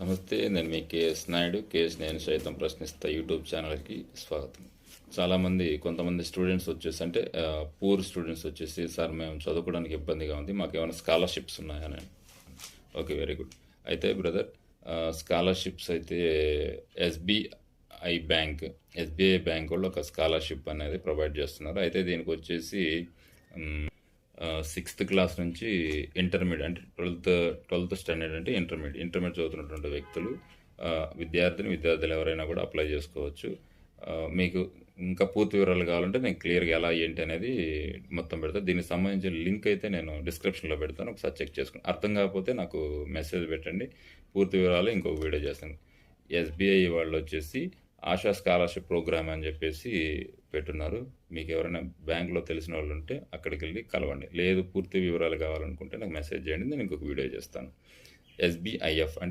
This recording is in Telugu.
నమస్తే నేను మీ కేఎస్ నాయుడు. కేఎస్ నేను సైతం ప్రశ్నిస్తా యూట్యూబ్ ఛానల్కి స్వాగతం. చాలామంది కొంతమంది స్టూడెంట్స్ వచ్చేసి అంటే పూర్ స్టూడెంట్స్ వచ్చేసి సార్ మేము చదువుకోవడానికి ఇబ్బందిగా ఉంది మాకు ఏమైనా స్కాలర్షిప్స్ ఉన్నాయని ఓకే వెరీ గుడ్. అయితే బ్రదర్ స్కాలర్షిప్స్ అయితే ఎస్బీఐ బ్యాంక్ ఎస్బీఐ బ్యాంక్ వాళ్ళు ఒక స్కాలర్షిప్ అనేది ప్రొవైడ్ చేస్తున్నారు. అయితే దీనికి వచ్చేసి సిక్స్త్ క్లాస్ నుంచి ఇంటర్మీడియట్ అంటే ట్వెల్త్ ట్వెల్త్ స్టాండర్డ్ అంటే ఇంటర్మీడియట్ ఇంటర్మీడియట్ చదువుతున్నటువంటి వ్యక్తులు విద్యార్థిని విద్యార్థులు ఎవరైనా కూడా అప్లై చేసుకోవచ్చు. మీకు ఇంకా పూర్తి వివరాలు కావాలంటే నేను క్లియర్గా ఎలా ఏంటి అనేది మొత్తం పెడతాను దీనికి సంబంధించిన లింక్ అయితే నేను డిస్క్రిప్షన్లో పెడతాను. ఒకసారి చెక్ చేసుకుని. అర్థం కాకపోతే నాకు మెసేజ్ పెట్టండి. పూర్తి వివరాలు ఇంకొక వీడియో చేస్తాను. ఎస్బీఐ వాళ్ళు వచ్చేసి ఆశా స్కాలర్షిప్ ప్రోగ్రామ్ అని చెప్పేసి పెట్టున్నారు. మీకు ఎవరైనా బ్యాంక్లో తెలిసిన వాళ్ళు ఉంటే అక్కడికి వెళ్ళి కలవండి. లేదు పూర్తి వివరాలు కావాలనుకుంటే నాకు మెసేజ్ చేయండి నేను ఇంకొక వీడియో చేస్తాను. ఎస్బీఐఎఫ్ అంటే